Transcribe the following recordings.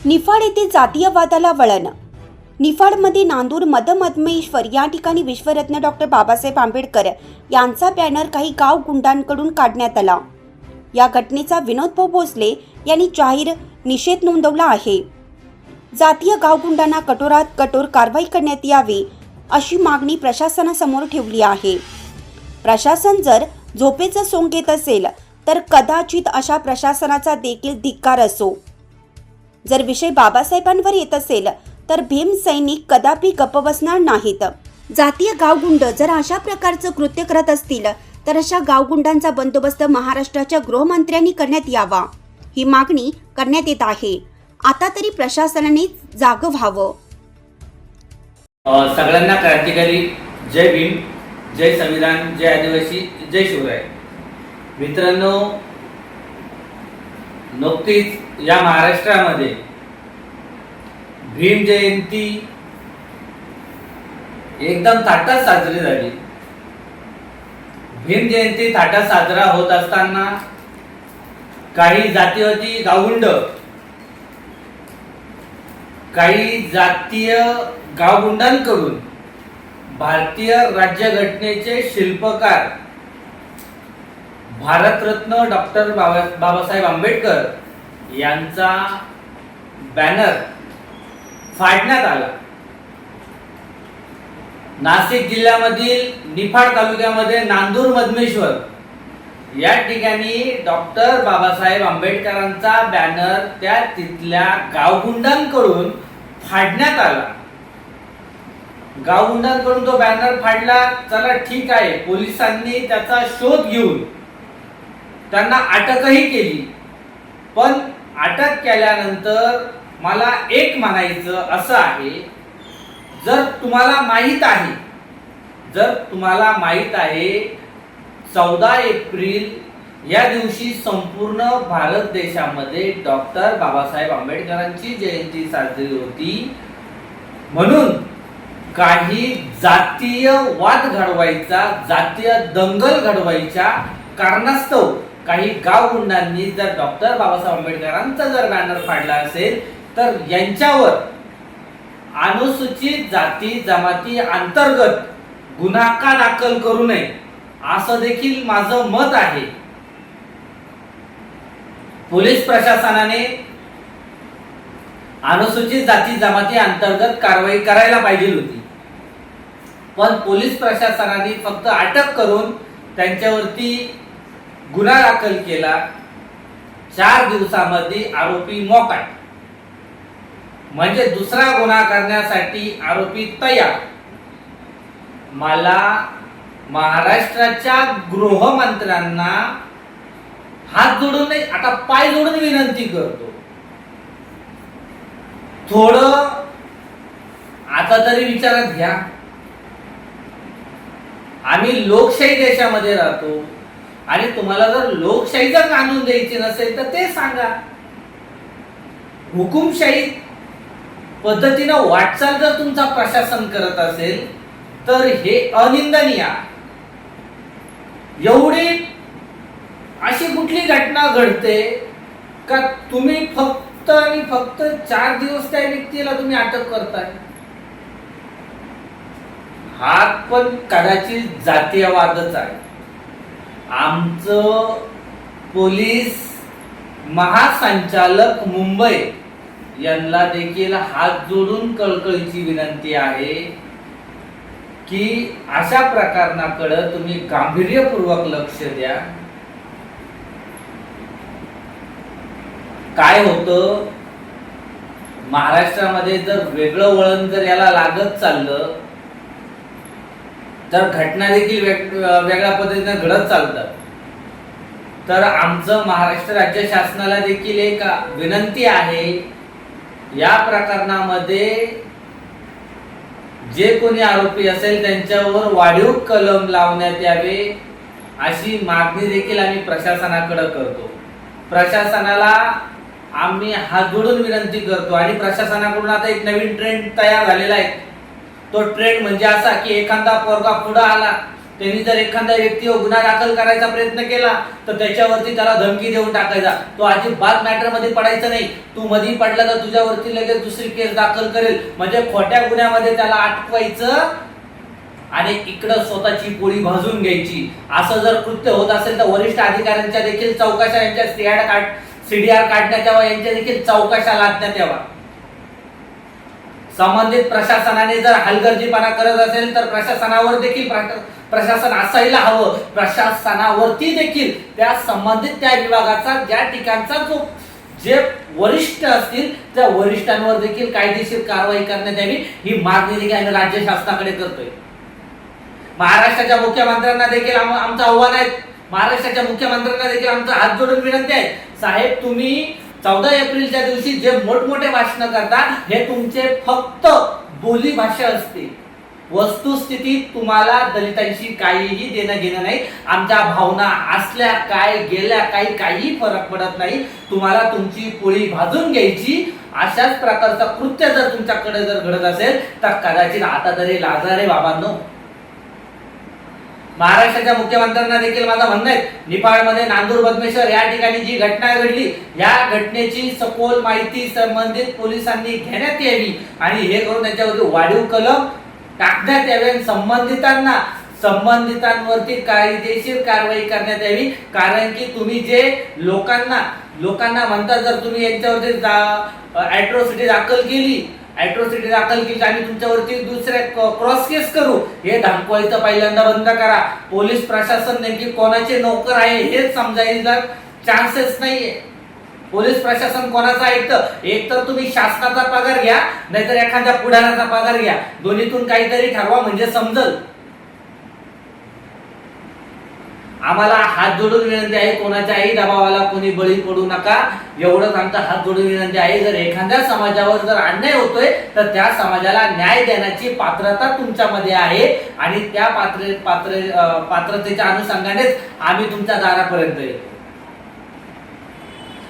निफाड येथे जातीयवादाला वळण. निफाडमध्ये नांदूर मदमदमेश्वर या ठिकाणी विश्वरत्न डॉक्टर बाबासाहेब आंबेडकर यांचा बॅनर काही गाव गुंडांकडून काढण्यात आला. या घटनेचा विनोदभाऊ भोसले यांनी जाहीर निषेध नोंदवला आहे. जातीय गावगुंडांना कठोरात कठोर कारवाई करण्यात यावी अशी मागणी प्रशासनासमोर ठेवली आहे. प्रशासन जर झोपेचं सोंग घेत असेल तर कदाचित अशा प्रशासनाचा देखील धिक्कार असो. जर विषय बाबासाहेबांवर येत असेल तर भीम सैनिक कदापि गप्प बसणार नाहीत. जातीय गावगुंड जर अशा प्रकारचं कृत्य करत असतील तर अशा गावगुंडांचा बंदोबस्त महाराष्ट्राच्या गृहमंत्र्यांनी करण्यात यावा. ही मागणी करण्यात येत आहे. आता तरी प्रशासनाने जागं व्हावं. सगळ्यांना क्रांतिकारी जय भीम जय संविधान जय आदिवासी जय शिवराय. मित्रांनो नुकतीच या महाराष्ट्रामध्ये भीम जयंती एकदम थाटात साजरी झाली. भीम जयंती थाटात साजरा होत असताना काही जातीवती गावगुंड काही जातीय गावगुंडांकडून भारतीय राज्यघटनेचे शिल्पकार भारतरत्न डॉक्टर बाबा बाबासाहेब आंबेडकर यांचा बॅनर फाडण्यात आला. नाशिक जिल्ह्यामधील निफाड तालुक्यामध्ये नांदूर मधमेश्वर या ठिकाणी डॉक्टर बाबासाहेब आंबेडकरांचा बॅनर त्या तिथल्या गावगुंडांकडून फाडण्यात आला. गावगुंडांकडून तो बॅनर फाडला. चला ठीक आहे. पोलिसांनी त्याचा शोध घेऊन त्यांना अटकही केली. पण अटक केल्यानंतर मला एक म्हणायचं असं आहे जर तुम्हाला माहीत आहे जर तुम्हाला माहीत आहे चौदा एप्रिल या दिवशी संपूर्ण भारत देशामध्ये डॉक्टर बाबासाहेब आंबेडकरांची जयंती साजरी होती. म्हणून काही जातीय वाद घडवायचा जातीय दंगल घडवायच्या कारणास्तव काही गावगुंडांनी जर डॉक्टर बाबासाहेब आंबेडकरांचा जर बॅनर फाडला असेल तर यांच्यावर अनुसूचित जाती जमाती अंतर्गत गुन्हा का दाखल करू नये. असं देखील माझं मत आहे. पोलीस प्रशासनाने अनुसूचित जाती जमाती अंतर्गत कारवाई करायला पाहिजे होती. पण पोलीस प्रशासनाने फक्त अटक करून त्यांच्यावरती गुन्हा दाखल केला. चार दिवसामध्ये आरोपी मोकाट म्हणजे दुसरा गुन्हा करण्यासाठी आरोपी तयार. मला महाराष्ट्राच्या गृहमंत्र्यांना हात जोडून नाही आता पाय जोडून विनंती करतो. थोड आता तरी विचारात घ्या. आम्ही लोकशाही देशामध्ये राहतो. आणि तुम्हाला जर लोकशाही जर आणून द्यायची नसेल तर ते सांगा. हुकुमशाही पद्धतीनं वाटचाल जर तुमचा प्रशासन करत असेल तर हे अनिंदनीय एवढी अशी कुठली घटना घडते का तुम्ही फक्त आणि फक्त चार दिवस त्या व्यक्तीला तुम्ही अटक करताय? हा पण कदाचित जातीयवादच आहे. आमचं पोलीस महासंचालक मुंबई यांना देखील हात जोडून कळकळीची विनंती आहे की अशा प्रकरणाकडे तुम्ही गांभीर्यपूर्वक लक्ष द्या. काय होतं? महाराष्ट्रामध्ये जर वेगळं वळण जर याला लागत चाललं तर घटना देखील वेगळ्या पद्धतीने घडत चालतात. तर आमचं महाराष्ट्र राज्य शासनाला देखील एक विनंती आहे या प्रकरणामध्ये जे कोणी आरोपी असेल त्यांच्यावर वाढीव कलम लावण्यात यावे अशी मागणी देखील आम्ही प्रशासनाकडे करतो. प्रशासनाला आम्ही हात जोडून विनंती करतो आणि प्रशासनाकडून आता एक नवीन ट्रेंड तयार झालेला आहे. तो ट्रेंड म्हणजे असा की एखादा पोरगा पुढे आला त्यांनी जर एखादा व्यक्ती गुन्हा दाखल करायचा प्रयत्न केला तर त्याच्यावरती त्याला धमकी देऊन टाकायचा. तो अजिबात मॅटरमध्ये पडायचा नाही. तू मधी पडला तर तुझ्यावरती लगेच दुसरी केस दाखल करेल. म्हणजे खोट्या गुन्ह्यामध्ये त्याला अटकवायचं आणि इकडं स्वतःची पोळी भाजून घ्यायची. असं जर कृत्य होत असेल तर वरिष्ठ अधिकाऱ्यांच्या देखील चौकशा यांच्या सीआर काढ सीडीआर काढण्यात यावा यांच्या देखील चौकशा लादण्यात यावा संबंधित प्रशासनाने जर हलगर्जीपणा करत असेल तर प्रशासनावर देखील प्रशासन असायला हवं. प्रशासनावरती देखील त्या संबंधित त्या विभागाचा ज्या ठिकाणचा जो जे वरिष्ठ असतील त्या वरिष्ठांवर देखील कायदेशीर कारवाई करण्यात यावी ही मागणी देखील आम्ही राज्य शासनाकडे करतोय. महाराष्ट्राच्या मुख्यमंत्र्यांना देखील आम- आमचं आव्हान आहे. महाराष्ट्राच्या मुख्यमंत्र्यांना देखील आमचं हात जोडून विनंती आहे. साहेब तुम्ही चौदा एप्रिलच्या दिवशी जे मोठमोठे भाषण करतात हे तुमचे फक्त बोली भाषा असते. वस्तुस्थितीत तुम्हाला दलितांशी काहीही देणं घेणं नाही. आमच्या भावना असल्या काय गेल्या काही काही फरक पडत नाही. तुम्हाला तुमची पोळी भाजून घ्यायची. अशाच प्रकारचं कृत्य जर तुमच्याकडे जर घडत असेल तर कदाचित आता तरी लाजारे बाबांनो महाराष्ट्राच्या मुख्यमंत्र्यांना देखील माझं म्हणणं आहे निपाळमध्ये नांदूर बदमेश्वर या ठिकाणी जी घटना घडली या घटनेची सखोल माहिती संबंधित पोलिसांनी घेण्यात यावी. आणि हे करून त्यांच्यावरती वाढीव कलम टाकण्यात यावे आणि संबंधितांना संबंधितांवरती कायदेशीर कारवाई करण्यात यावी. कारण की तुम्ही जे लोकांना लोकांना म्हणता जर तुम्ही यांच्यावरती ऍट्रॉसिटी दाखल केली ऍट्रॉसिटी दाखल केली आणि आम्ही तुमच्यावरती दुसऱ्या क्रॉस केस करू. हे धमकवायचं पहिल्यांदा बंद करा. पोलीस प्रशासन नेमकी कोणाचे नोकर आहे हेच समजायला चान्सेस नाहीये. पोलीस प्रशासन कोणाचं ऐकतं एक तर तुम्ही शासनाचा पगार घ्या नाहीतर एखाद्या पुढाऱ्याचा पगार घ्या. दोन्हीतून काहीतरी ठरवा म्हणजे समजल. आम्हाला हात जोडून विनंती आहे कोणाच्याही दबावाला कोणी बळी पडू नका. एवढंच आमचा हात जोडून विनंती आहे जर एखाद्या समाजावर जर अन्याय होतोय तर त्या समाजाला न्याय देण्याची पात्रता तुमच्यामध्ये आहे. आणि त्या पात्र पात्र पात्रतेच्या अनुषंगानेच आम्ही तुमच्या दारापर्यंत येतो.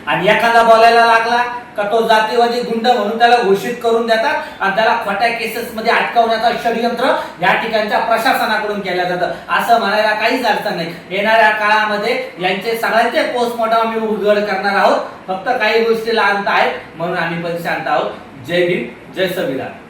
आणि एखादा बोलायला लागला का तो जातीवादी गुंड म्हणून त्याला घोषित करून देतात आणि त्याला खोट्या केसेस मध्ये अटकवण्याचा षडयंत्र या ठिकाणच्या प्रशासनाकडून केलं जातं. असं म्हणायला काहीच अडचण नाही. येणाऱ्या काळामध्ये यांचे सगळ्यांचे पोस्टमॉर्टम आम्ही उघड करणार आहोत. फक्त काही गोष्टी लांत आहेत म्हणून आम्ही पण शांत आहोत. जय भीम जय संविधान